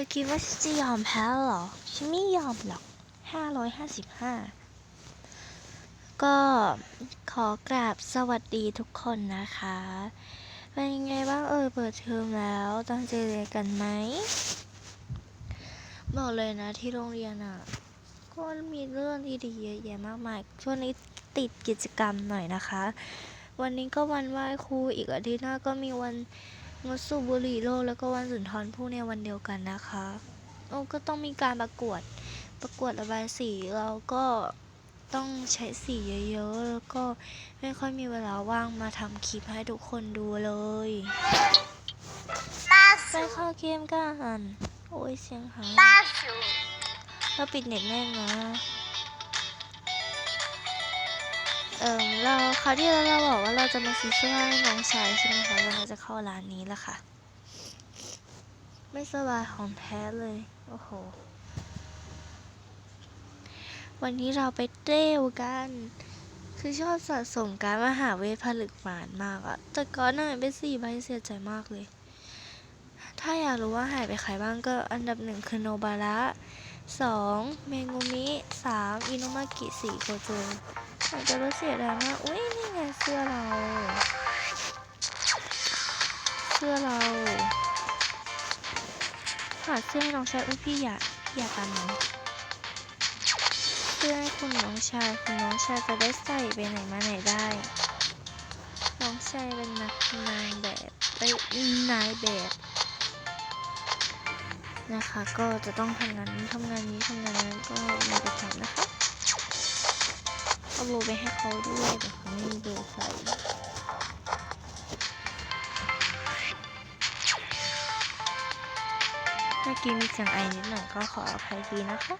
อคิดว่าฉันจะยอมแพ้เหรอ ฉันไม่ยอมหรอกห้าร้อยห้าสิบห้า ก็ขอกราบสวัสดีทุกคนนะคะ เป็นยังไงบ้างเอ่ยเปิดเทอมแล้วตั้งใจเรียนกันไหม บอกเลยนะที่โรงเรียนอะ ก็มีเรื่องดีๆเยอะแยะมากมาย ช่วงนี้ติดกิจกรรมหน่อยนะคะ วันนี้ก็วันไหว้ครูอีกอาทิตย์หน้าก็มีวัน งดสูบบุหรี่โลกแล้วก็วันสุนทรภู่ในวันเดียวกันนะคะโอ้ก็ต้องมีการประกวดประกวดระบายสีเราก็ต้องใช้สีเยอะๆ แล้วก็ไม่ค่อยมีเวลาว่างมาทำคลิปให้ทุกคนดูเลยไปเข้าเกมกัน โอ้ยเสียงหายเราปิดเน็ตแน่นนะ เออเราคราวที่แล้วเราบอกว่าเราจะมาซื้อเสื้อให้น้องชายใช่ไหมคะเราจะเข้าร้านนี้แล้วค่ะ ไม่สบายของแท้เลย โอ้โห วันนี้เราไปเต้วกัน คือชอบสะสมการมหาเวทผลึกหมานมากอะแต่ก้อนหน่อยไปสี่ใบเสียใจมากเลย ถ้าอยากรู้ว่าหายไปใครบ้างก็อันดับหนึ่งคือโนบาระสองเมงูมิสามอินุมากิสี่โกโจ อาจจะรู้เสียดายมากอุ้ยนี่ไงเสื้อเรา เสื้อเราหาเสื้อให้น้องชายอุ้ยพี่อยาพี่อยาตามน้องเสื้อให้คุณน้องชายคุณน้องชายจะได้ใส่ไปไหนมาไหนได้ น้องชายเป็นนักนายแบบไปนายแบบนะคะ ก็จะต้องทำงานนี้ทำงานนี้ทำงานนั้นก็มีประจำนะคะ เอาโลไปให้เขาด้วยแต่เขาไม่มีเบอร์ใส่เมื่อกี้มีเสียงไอนิดหน่อยก็ขออภัยทีนะคะ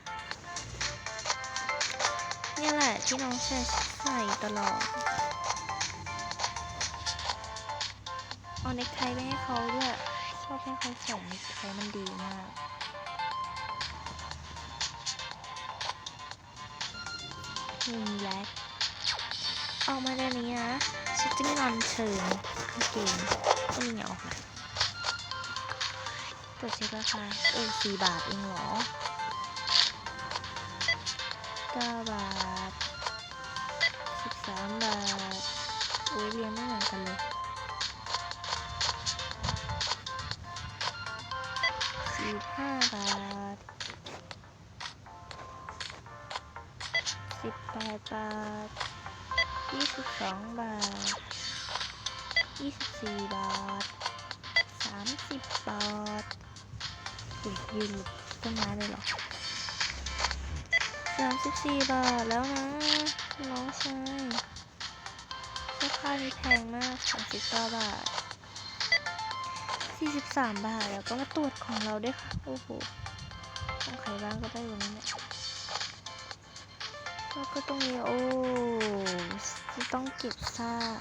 นี่แหละที่น้องใส่ใส่ตลอด เอาเน็กไทไปให้เขาด้วย ชอบให้เขาส่เน็กไทมันดีมาก มุมแล็คออกมาเดี๋ยวนี้นะชิตติ้งนอนเชิญกางเกงก็มีเงาออกมาตรวจเช็คราคาโอ้สี่บาทเองเหรอเก้าบาทสิบสามบาทโอ้ยเรียงไม่เหมือนกันเลยสี่ห้าบาท สิบาทยี่สิบาทยี่สิบาทสามสิบาทอุ้ยยืนต้นไม้เลยหรอสามสิบาทแล้วนะ น้องชายเสื้อผ้านี่แพงมากสามสิบาทสี่สิบามบาท แล้วก็มาตรวจของเราด้วยค่ะ โอ้โหของใครบ้างก็ได้วันนี้เนี่ย แล้วก็ตรงนี้โอ้จะต้องเก็บซาก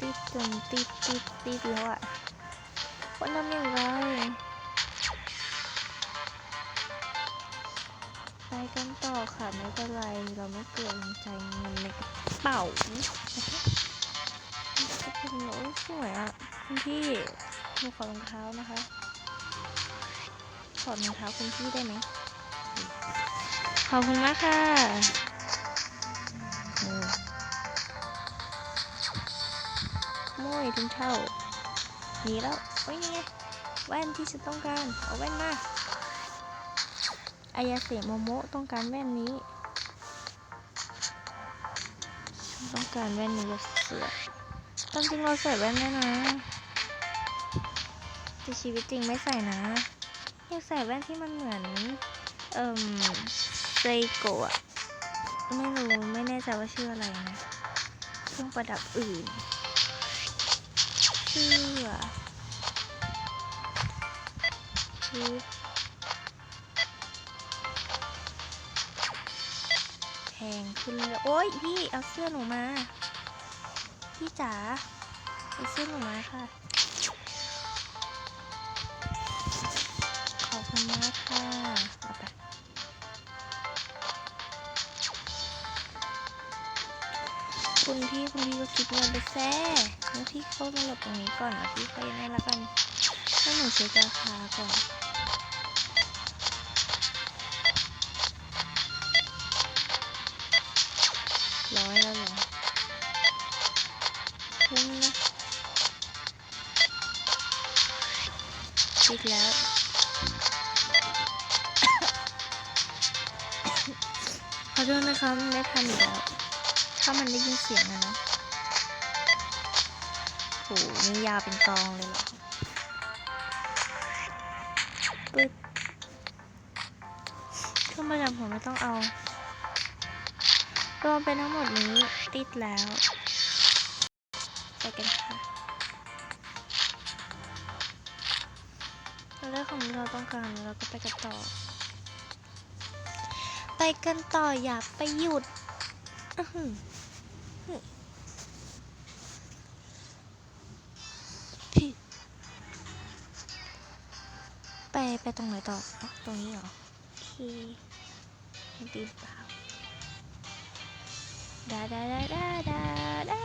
ติดจนติดติดติดแล้วอะว่าทำอย่างไรไปกันต่อค่ะไม่เป็นไรเราไม่เกรงใจเงินในกระ เป๋านโอ้สวยอะคุณพี่หนูขอรองเท้านะคะ ขอรองเท้าคุณพี่ได้ไหมขอบคุณมากค่ะโอ้โม่ยถึงเท่าหนีแล้วโอ้ยนี่ไงแว่นที่ฉันต้องการ เอาแว่นมาอายาเสะโมโมะต้องการแว่นนี้ ต้องการแว่นนี้กับเสือตามจริงเราใส่แว่นได้นะแต่ชีวิตจริงไม่ใส่นะอยากใส่แว่นที่มันเหมือน เอ่มไซโกะไม่รู้ไม่แน่ใจว่าชื่ออะไรนะเครื่องประดับอื่นชื่อชุด งขึ้นเลยโอ้ยพี่เอาเสื้อหนูมา พี่จ๋าเอาเสื้อหนูมาค่ะ ขอบคุณมากค่ะเอาไปคุณพี่คุณพี่ก็คิดเงินไปแซ่แล้วพี่เข้ามาหลบตรงนี้ก่อนแล้พี่ไปนั่นละกันให้หนูเช็คราคาก่อน ร้อยแล้วเหรอคุ้มนะอีกแล้วขอโทษนะคะไม่ทันอีกแล้วถ้ามันได้ยินเสียงอะเนาะโหนี่ยาวเป็นกองเลยเหรอปึ๊บเครื่องประดับผมไม่ต้องเอา รวมเป็นทั้งหมดนี้ติดแล้วไปกันค่ะเราได้ของที่เราต้องการแล้วเราก็ไปกันต่อ ไปกันต่ออย่าไปหยุดไปไปตรงไหนต่ออตรงนี้เหรอโอเคเห็นตีป่า ดาดาดาดาดาดา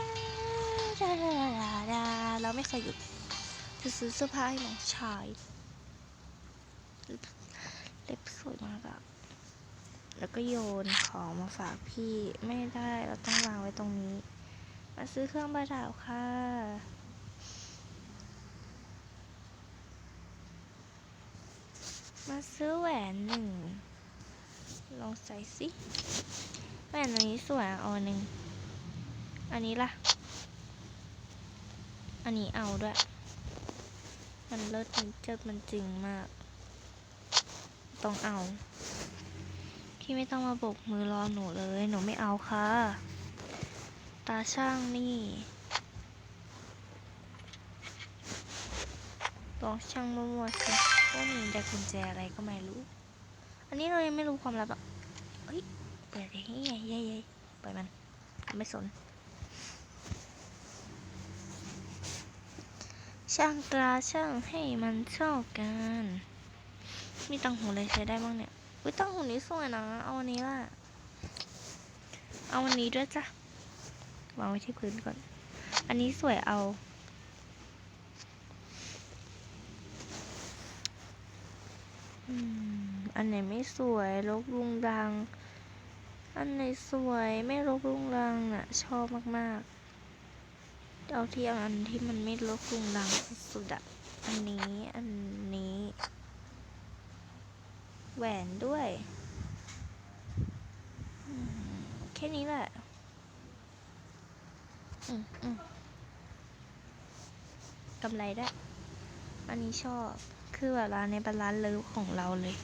ดาดาดาดาเราไม่เคยหยุดจะซื้อเสื้อผ้าให้น้องชายเล็บสวยมากอะแล้วก็โยนของมาฝากพี่ไม่ได้เราต้องวางไว้ตรงนี้ มาซื้อเครื่องประดับค่ะมาซื้อแหวนหนึ่ง ลองใส่สิ แหวนอันนี้สวยเอาอันหนึ่ง อันนี้ล่ะ อันนี้เอาด้วย มันเลิศมันเจิดมันจริงมาก ต้องเอา พี่ไม่ต้องมาบกมือรอหนูเลย หนูไม่เอาค่ะ ตาช่างนี่ลองช่างมั่วๆสิว่ามีแต่กุญแจอะไรก็ไม่รู้ อันนี้เรายังไม่รู้ความลับอะ เปิดอย่างนี้ไงเย้ยปล่อยมัน ไม่สน ช่างตราช่างให้มันชอบกัน มีตังหูเลยใช้ได้บ้างเนี่ยอุ้ยตังหูนี้สวยนะ เอาอันนี้ล่ะ เอาอันนี้ด้วยจ้ะ วางไว้ที่พื้นก่อน อันนี้สวยเอาอืมอันไหนไม่สวยลกลุงดัง อันไหนสวยไม่รกรุงรังน่ะ ชอบมากๆ เอาที่อันที่มันไม่รกรุงรังสุดๆอะอันนี้อันนี้ แหวนด้วยแค่นี้แหละกำไรได้ อันนี้ชอบ คือแบบร้านนี้เป็นร้านเลิฟของเราเลย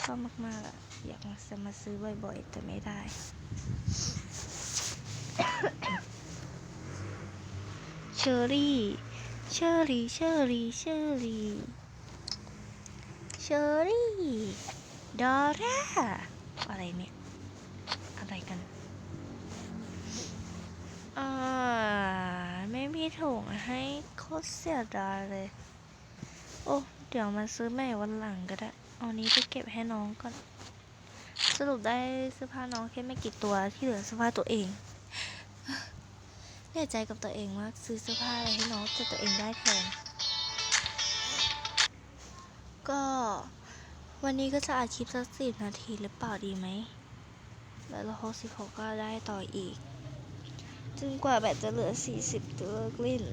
ชอบมาก ๆอะ อยากจะมาซื้อบ่อยๆ แต่ไม่ได้ เชอรี่ เชอรี่ เชอรี่ เชอรี่ เชอรี่ ดอร่า อะไรเนี่ย อะไรกัน อ่า ไม่มีถุงให้โคตรเสียดายเลย โอ้ เดี๋ยวมาซื้อใหม่วันหลังก็ได้ เอานี้ไปเก็บให้น้องก่อน สรุปได้เสื้อผ้าน้องแค่ไม่กี่ตัวที่เหลือเสื้อผ้าตัวเองแน่ยใจกับตัวเองว่าซื้อเสื้อผ้าอะไรให้น้องแต่ตัวเองได้แทนก็วันนี้ก็จะอัดคลิปสักสิบนาทีหรือเปล่าดีไหม แล้วเราหกสิบหกก็ได้ต่ออีกจนกว่าแบตจะเหลือสี่สิบตัวกลิ้น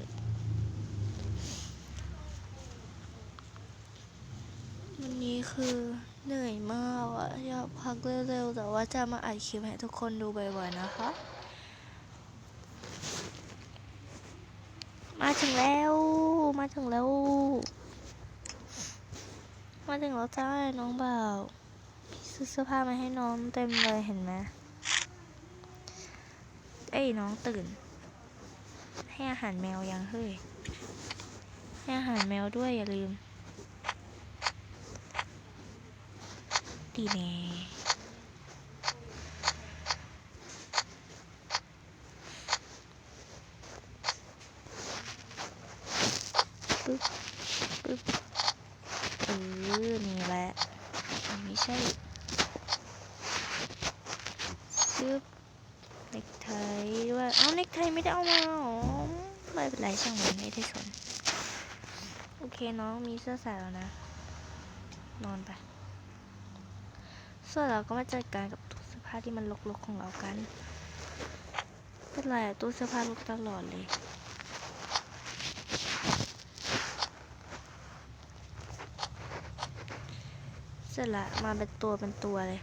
วันนี้คือ เหนื่อยมากอะอยากพักเร็วๆ แต่ว่าจะมาอัดคลิปให้ทุกคนดูบ่อยๆนะคะ มาถึงแล้ว มาถึงแล้ว มาถึงแล้วจ้าน้องบ่าวซื้อเสื้อผ้ามาให้น้องเต็มเลยเห็นไหมเอ้ยน้องตื่น ให้อาหารแมวยังเฮ้ย ให้อาหารแมวด้วยอย่าลืม ดีแน่ปึ๊บปึ๊บเออนี่แหละไม่ใช่ซึบเน็กไทด้วย เอาเน็กไทไม่ได้เอามาหรอไม่เป็นไรช่างมันไม่ได้สน โอเคน้องมีเสื้อใส่แล้วนะ นอนไป ส่วนเราก็มาจัดการกับตู้เสื้อผ้าที่มันรกๆของเรากัน เป็นไรตู้เสื้อผ้ารกตลอดเลยเสร็จละมาเป็นตัวเป็นตัวเลย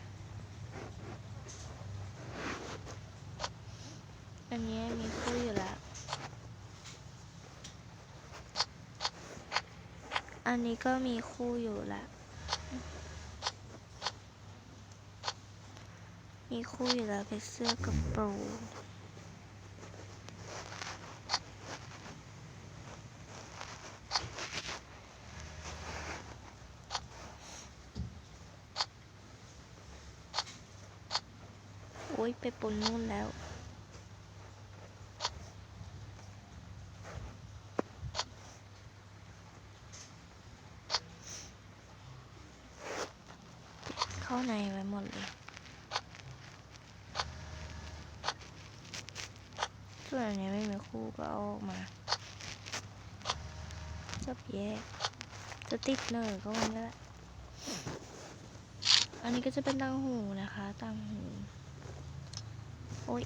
อันนี้มีคู่อยู่แล้ว อันนี้ก็มีคู่อยู่แล้ว มีคู่อยู่แล้วเป็นเสื้อกับโปรงโอ้ยไปปนนู่นแล้ว เข้าในไว้หมดเลย ส่วนอันนี้ไม่มีคู่ ก็เอาออกมาจับแยกจะติดเนอร์ก็มันก็ได้อันนี้ก็จะเป็นตังหูนะคะตังหูโอ๊ย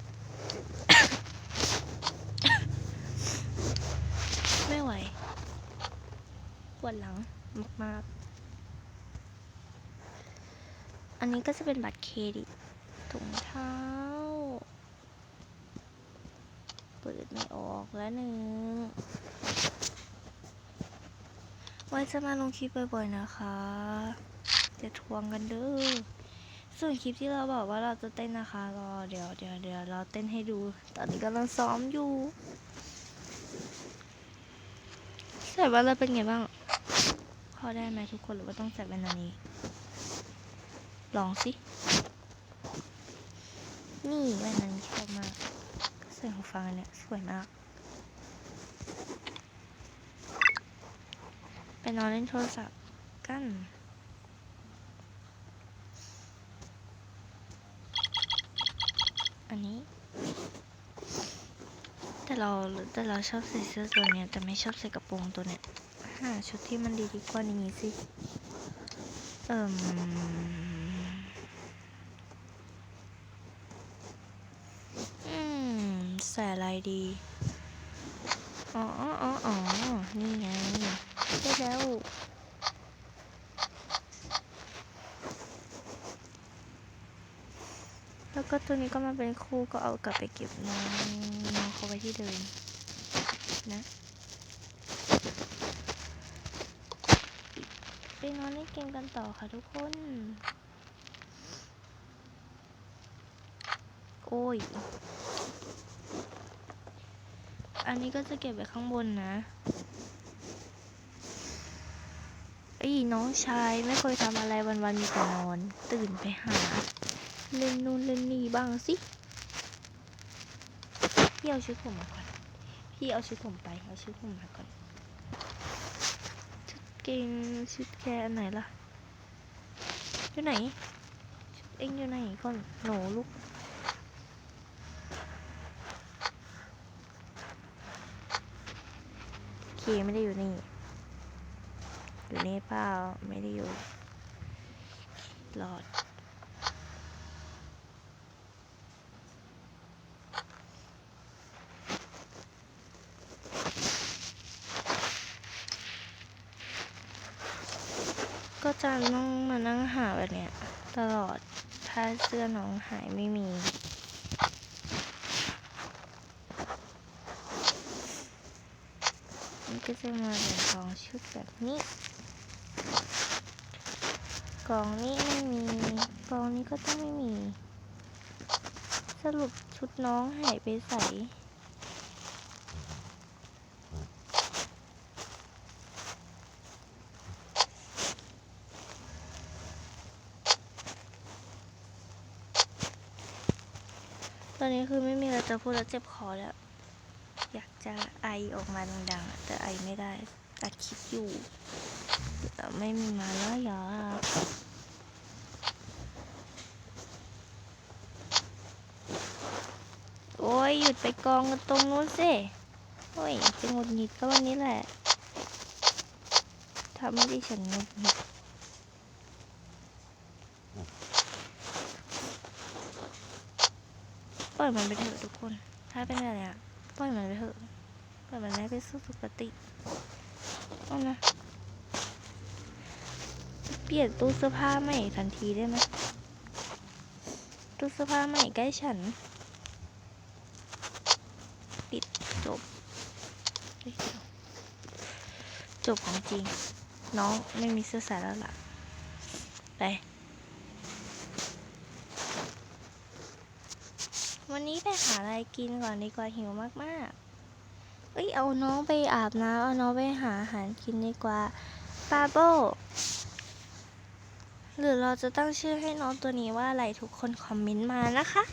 ไม่ไหวปวดหลังมากๆ อันนี้ก็จะเป็นบัตรเครดิตถุงเท้า เปิดไม่ออกแล้วหนึ่งไว้จะมาลงคลิปบ่อยๆนะคะ จะทวงกันเด้อส่วนคลิปที่เราบอกว่าเราจะเต้นนะคะรอเดี๋ยวเดี๋ยวเดี๋ยวเราเต้นให้ดู ตอนนี้กำลังซ้อมอยู่ใส่ว่าเราเป็นไงบ้างพอได้ไหมทุกคนหรือว่าต้องใส่เป็นอันนี้ ลองสิ นี่แว่นอันนี้ชอบมาก เสียงหูฟังอันเนี้ยสวยมาก ไปนอนเล่นโทรศัพท์กันอันนี้ แต่เราแต่เราชอบใส่เสื้อตัวเนี้ยแต่ไม่ชอบใส่กระโปรงตัวเนี้ยหาชุดที่มันดีดีกว่านี้สิ เอิ่ม อืม ไรดีอ๋ออ๋ออ๋ออ๋อนี่ไงได้แล้วแล้วก็ตัวนี้ก็มาเป็นคู่ก็เอากลับไปเก็บน้องน้องเขาไว้ที่เดิมนะไปนอนเล่นเกมกันต่อค่ะทุกคน โอ้ย อันนี้ก็จะเก็บไว้ข้างบนนะไอ้น้องชายไม่เคยทำอะไรวันๆมีแต่นอน ตื่นไปหา เล่นนู่นเล่นนี่บ้างสิพี่เอาชุดผมมาก่อน พี่เอาชุดผมไป เอาชุดผมมาก่อน ชุดเกงชุดแกอันไหนล่ะ อยู่ไหน ชุดเองอยู่ไหนก่อนหนูลูก เค ไม่ได้อยู่นี่ อยู่นี่เปล่าไม่ได้อยู่รอดก็จะต้องมานั่งหาแบบเนี้ยตลอด ถ้าเสื้อน้องหายไม่มี มัน ก็จะมาเป็นกองชุดแบบนี้ กองนี้ไม่มี กองนี้ก็ต้องไม่มี สรุปชุดน้องหายไปใส่ตอนนี้คือไม่มีอะไรจะพูดแล้วเจ็บคอแล้ว อยากจะไอออกมาดังๆแต่ไอไม่ได้อัดคลิปอยู่แต่ไม่มีมาแล้วอย่าหยุดไปกองกันตรงนู้นสิโอ้ยจะหงุดหงิดก็วันนี้แหละทำให้ดิฉันหงุดหงิดปล่อยมันไปเถอะทุกคน ถ้าเป็นอะไรอะ ปล่อยมันไปเถอะปล่อยมันให้ไปสู่สุคติเอานะเปลี่ยนตู้เสื้อผ้าใหม่ทันทีได้ไหมตู้เสื้อผ้าใหม่ใกล้ฉัน ปิดจบ จบของจริง น้องไม่มีเสื้อใส่แล้วล่ะ ไป วันนี้ไปหาอะไรกินก่อนดีกว่าหิวมากๆ เอ้ยเอาน้องไปอาบน้ำเอาน้องไปหาอาหารกินดีกว่าปาโบหรือเราจะตั้งชื่อให้น้องตัวนี้ว่าอะไรทุกคนคอมเมนต์มานะคะ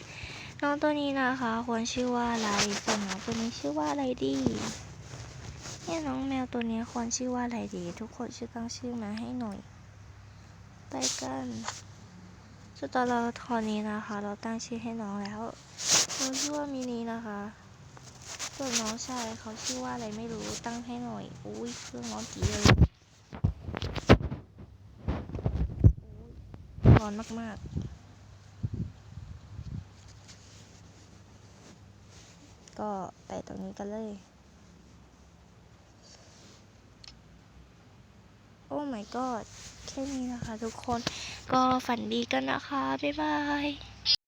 น้องตัวนี้นะคะ ควรชื่อว่าอะไรส่วนน้องตัวนี้ชื่อว่าอะไรดีเนี่ยน้องแมวตัวนี้ควรชื่อว่าอะไรดี ทุกคนช่วยตั้งชื่อมาให้หน่อยไปกัน สตอเราทอนนี้นะคะ เราตั้งชื่อให้น้องแล้วน้องชื่อว่ามินีนะคะส่วนน้องชายเขาชื่อว่าอะไรไม่รู้ตั้งให้หน่อย อุ้ยเครื่องร้อนจีเลยร้อนมากๆก็ไปตรงนี้กันเลย โอ้ my god แค่นี้นะคะทุกคน ก็ฝันดีกันนะคะ บ๊ายบาย